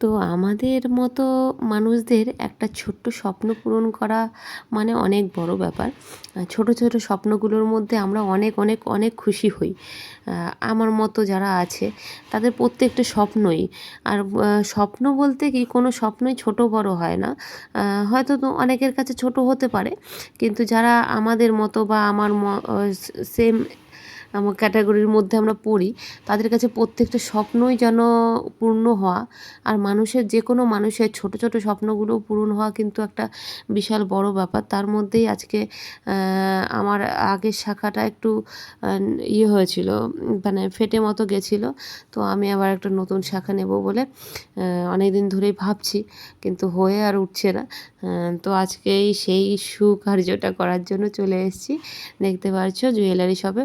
তো আমাদের মতো মানুষদের একটা ছোট্ট স্বপ্ন পূরণ করা মানে অনেক বড় ব্যাপার। ছোট ছোট স্বপ্নগুলোর মধ্যে আমরা অনেক অনেক অনেক খুশি হই। আমার মতো যারা আছে, তাদের প্রত্যেকটা স্বপ্নই। আর স্বপ্ন বলতে কি, কোনো স্বপ্নই ছোট বড় হয় না। হয়তো তো অনেকের কাছে ছোট হতে পারে, কিন্তু যারা আমাদের মতো বা আমার সেম ক্যাটাগরির মধ্যে আমরা পড়ি, তাদের কাছে প্রত্যেকটা স্বপ্নই যেন পূর্ণ হওয়া। আর মানুষের যে কোনো মানুষের ছোট ছোট স্বপ্নগুলো পূরণ হওয়া কিন্তু একটা বিশাল বড় ব্যাপার। তার মধ্যেই আজকে আমার আগের শাখাটা একটু ইয়ে হয়েছিল মানে ফেটে মতো গেছিল। তো আমি আবার একটা নতুন শাখা নেব বলে অনেক দিন ধরেই ভাবছি, কিন্তু হয়ে আর উঠছে না। তো আজকেই সেই সুকার্যটা করার জন্য চলে এসেছি। দেখতে পাচ্ছ জুয়েলারি শপে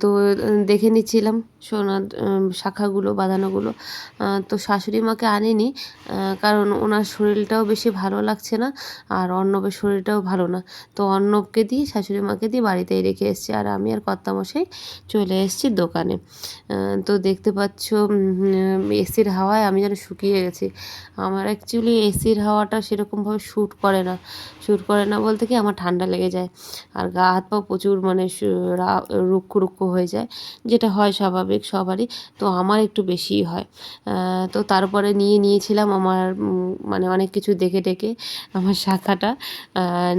তো দেখে নিচ্ছিলাম সোনার শাখাগুলো, বাঁধানোগুলো। তো শাশুড়ি মাকে আনিনি কারণ ওনার শরীরটাও বেশি ভালো লাগছে না আর অর্ণবের শরীরটাও ভালো না। তো অর্ণবকে দিয়ে, শাশুড়ি মাকে দিয়ে বাড়িতেই রেখে এসেছি আর আমি আর কর্তামশাই চলে এসেছি দোকানে। তো দেখতে পাচ্ছ এসির হাওয়ায় আমি যেন শুকিয়ে গেছি। আমার অ্যাকচুয়ালি এসির হাওয়াটা সেরকমভাবে শ্যুট করে না। শ্যুট করে না বলতে কি আমার ঠান্ডা লেগে যায়। আর গা হাত পা প্রচুর মানে রুক্ষ রুক্ষ হয়ে যায়, যেটা হয় স্বাভাবিক সবারই। তো আমার একটু বেশিই হয়। তো তারপরে নিয়ে নিয়েছিলাম আমার মানে অনেক কিছু দেখে টেকে আমার শাখাটা।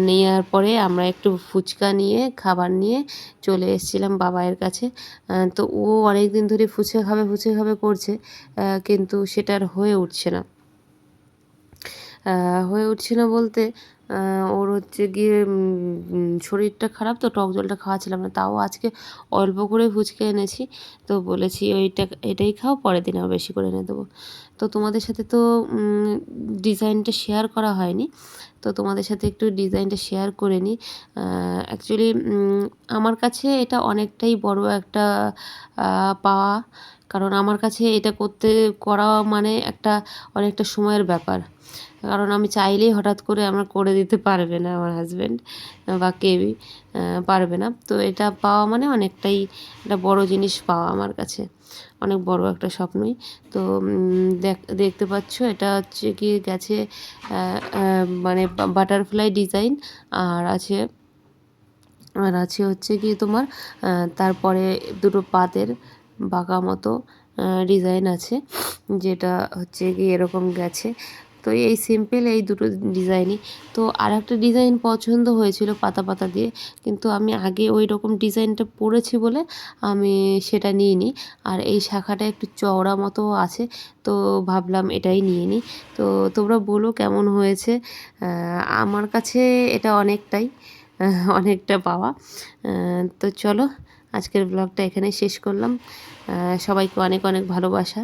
নেওয়ার পরে আমরা একটু ফুচকা নিয়ে, খাবার নিয়ে চলে এসেছিলাম বাবায়ের কাছে। তো ও অনেক দিন ধরে ফুচকা খাবে ফুচকা খাবে করছে কিন্তু সেটা আর হয়ে উঠছে না। হয়ে উঠছে না বলতে ওর হচ্ছে গিয়ে শরীরটা খারাপ তো, টক জলটা খাওয়াছিলাম না। তাও আজকে অল্প করে ফুচকা এনেছি। তো বলেছি, ওইটা, এটাই খাও, পরের দিন আবার বেশি করে এনে দেবো। তো তোমাদের সাথে তো ডিজাইনটা শেয়ার করা হয়নি। তো তোমাদের সাথে একটু ডিজাইনটা শেয়ার করে নিই অ্যাকচুয়ালি আমার কাছে এটা অনেকটাই বড় একটা পাওয়া। কারণ আমার কাছে এটা করতে, করা মানে একটা অনেকটা সময়ের ব্যাপার। কারণ আমি চাইলেই হঠাৎ করে আমার করে দিতে পারবে না আমার হাজব্যান্ড বা কেউই পারবে না। তো এটা পাওয়া মানে অনেকটাই একটা বড় জিনিস পাওয়া আমার কাছে। অনেক বড় একটা স্বপ্নই। তো দেখতে পাচ্ছ এটা হচ্ছে কি গেছে মানে বাটারফ্লাই ডিজাইন আর আছে আর আছে হচ্ছে কি তোমার তারপরে দুটো পাতের বাঁকা মতো ডিজাইন আছে, যেটা হচ্ছে কি এরকম গেছে। তো এই সিম্পল এই দুটো ডিজাইনই তো আর একটা ডিজাইন পছন্দ হয়েছিল পাতা পাতা দিয়ে। কিন্তু আমি আগে ওই রকম ডিজাইনটা পরেছি বলে আমি সেটা নিয়ে নিই আর এই শাখাটা একটু চওড়া মতো আছে, তো ভাবলাম এটাই নিয়ে নিই। তো তোমরা বলো কেমন হয়েছে? আমার কাছে এটা অনেকটাই অনেকটা পাওয়া। তো চলো, আজকের ব্লগটা এখানে শেষ করলাম। সবাইকে অনেক অনেক ভালোবাসা।